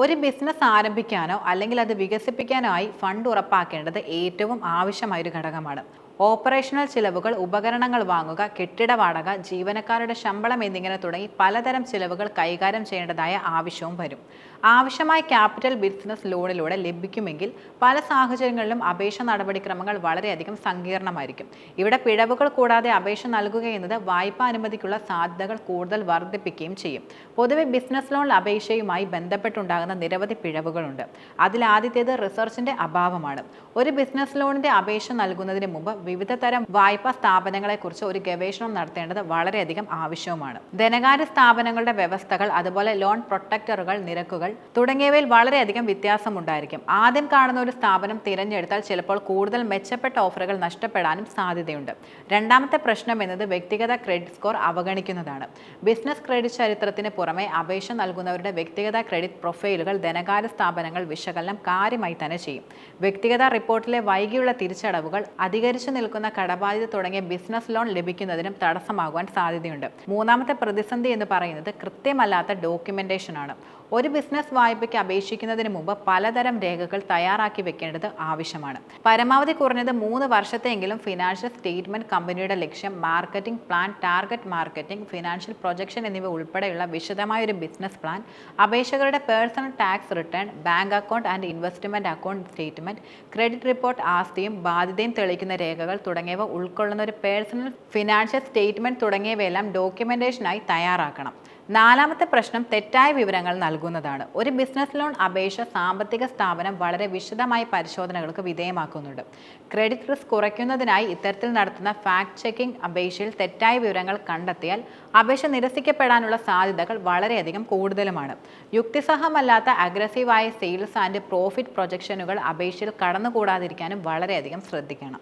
ഒരു ബിസിനസ് ആരംഭിക്കാനോ അല്ലെങ്കിൽ അത് വികസിപ്പിക്കാനോ ആയി ഫണ്ട് ഉറപ്പാക്കേണ്ടത് ഏറ്റവും ആവശ്യമായ ഒരു ഘടകമാണ്. ഓപ്പറേഷണൽ ചിലവുകൾ ഉപകരണങ്ങൾ വാങ്ങുക കെട്ടിട വാടക ജീവനക്കാരുടെ ശമ്പളം എന്നിങ്ങനെ തുടങ്ങി പലതരം ചിലവുകൾ കൈകാര്യം ചെയ്യേണ്ടതായ ആവശ്യവും വരും. ആവശ്യമായ ക്യാപിറ്റൽ ബിസിനസ് ലോണിലൂടെ ലഭിക്കുമെങ്കിൽ പല സാഹചര്യങ്ങളിലും അപേക്ഷ നടപടിക്രമങ്ങൾ വളരെയധികം സങ്കീർണമായിരിക്കും. ഇവിടെ പിഴവുകൾ കൂടാതെ അപേക്ഷ നൽകുക എന്നത് വായ്പാ അനുമതിക്കുള്ള സാധ്യതകൾ കൂടുതൽ വർദ്ധിപ്പിക്കുകയും ചെയ്യും. പൊതുവെ ബിസിനസ് ലോൺ അപേക്ഷയുമായി ബന്ധപ്പെട്ടുണ്ടാകുന്ന നിരവധി പിഴവുകളുണ്ട്. അതിലാദ്യത്തേത് റിസർച്ചിന്റെ അഭാവമാണ്. ഒരു ബിസിനസ് ലോണിന്റെ അപേക്ഷ നൽകുന്നതിന് മുമ്പ് വിവിധ തരം വായ്പാ സ്ഥാപനങ്ങളെക്കുറിച്ച് ഒരു ഗവേഷണം നടത്തേണ്ടത് വളരെയധികം ആവശ്യവുമാണ്. ധനകാര്യ സ്ഥാപനങ്ങളുടെ വ്യവസ്ഥകൾ അതുപോലെ ലോൺ പ്രൊട്ടക്ടറുകൾ നിരക്കുകൾ തുടങ്ങിയവയിൽ വളരെയധികം വ്യത്യാസമുണ്ടായിരിക്കും. ആദ്യം കാണുന്ന ഒരു സ്ഥാപനം തിരഞ്ഞെടുത്താൽ ചിലപ്പോൾ കൂടുതൽ മെച്ചപ്പെട്ട ഓഫറുകൾ നഷ്ടപ്പെടാനും സാധ്യതയുണ്ട്. രണ്ടാമത്തെ പ്രശ്നം എന്നത് വ്യക്തിഗത ക്രെഡിറ്റ് സ്കോർ അവഗണിക്കുന്നതാണ്. ബിസിനസ് ക്രെഡിറ്റ് ചരിത്രത്തിന് പുറമെ അപേക്ഷ നൽകുന്നവരുടെ വ്യക്തിഗത ക്രെഡിറ്റ് പ്രൊഫൈലുകൾ ധനകാര്യ സ്ഥാപനങ്ങൾ വിശകലനം കാര്യമായി തന്നെ ചെയ്യും. വ്യക്തിഗത റിപ്പോർട്ടിലെ വൈകിയുള്ള തിരിച്ചടവുകൾ അധികരിച്ചു നിൽക്കുന്ന കടബാധ്യത തുടങ്ങിയ ബിസിനസ് ലോൺ ലഭിക്കുന്നതിനും തടസ്സമാകുവാൻ സാധ്യതയുണ്ട്. മൂന്നാമത്തെ പ്രതിസന്ധി എന്ന് പറയുന്നത് കൃത്യമല്ലാത്ത ഡോക്യുമെന്റേഷൻ ആണ്. ഒരു ബിസിനസ് വായ്പയ്ക്ക് അപേക്ഷിക്കുന്നതിന് മുമ്പ് പലതരം രേഖകൾ തയ്യാറാക്കി വെക്കേണ്ടത് ആവശ്യമാണ്. പരമാവധി കുറഞ്ഞത് മൂന്ന് വർഷത്തെങ്കിലും ഫിനാൻഷ്യൽ സ്റ്റേറ്റ്മെന്റ് കമ്പനിയുടെ ലക്ഷ്യം marketing plan target marketing financial projection എന്നിവ ഉൾപ്പെടെയുള്ള വിശദമായ ഒരു business plan അപേക്ഷകരുടെ personal tax return bank account and investment account statement credit report ആസ്തിയും ബാധ്യതയും തെളിയിക്കുന്ന രേഖകൾ തുടങ്ങിയവ ഉൾക്കൊള്ളുന്ന ഒരു പേഴ്സണൽ ഫിനാൻഷ്യൽ സ്റ്റേറ്റ്മെന്റ് തുടങ്ങിയവയെല്ലാം ഡോക്യുമെന്റേഷനായി തയ്യാറാക്കണം. നാലാമത്തെ പ്രശ്നം തെറ്റായ വിവരങ്ങൾ നൽകുന്നതാണ്. ഒരു ബിസിനസ് ലോൺ അപേക്ഷ സാമ്പത്തിക സ്ഥാപനം വളരെ വിശദമായ പരിശോധനകൾക്ക് വിധേയമാക്കുന്നുണ്ട്. ക്രെഡിറ്റ് റിസ്ക് കുറയ്ക്കുന്നതിനായി ഇത്തരത്തിൽ നടത്തുന്ന ഫാക്ട് ചെക്കിംഗ് അപേക്ഷയിൽ തെറ്റായ വിവരങ്ങൾ കണ്ടെത്തിയാൽ അപേക്ഷ നിരസിക്കപ്പെടാനുള്ള സാധ്യതകൾ വളരെയധികം കൂടുതലുമാണ്. യുക്തിസഹമല്ലാത്ത അഗ്രസീവായ സെയിൽസ് ആൻഡ് പ്രോഫിറ്റ് പ്രൊജക്ഷനുകൾ അപേക്ഷയിൽ കടന്നുകൂടാതിരിക്കാനും വളരെയധികം ശ്രദ്ധിക്കണം.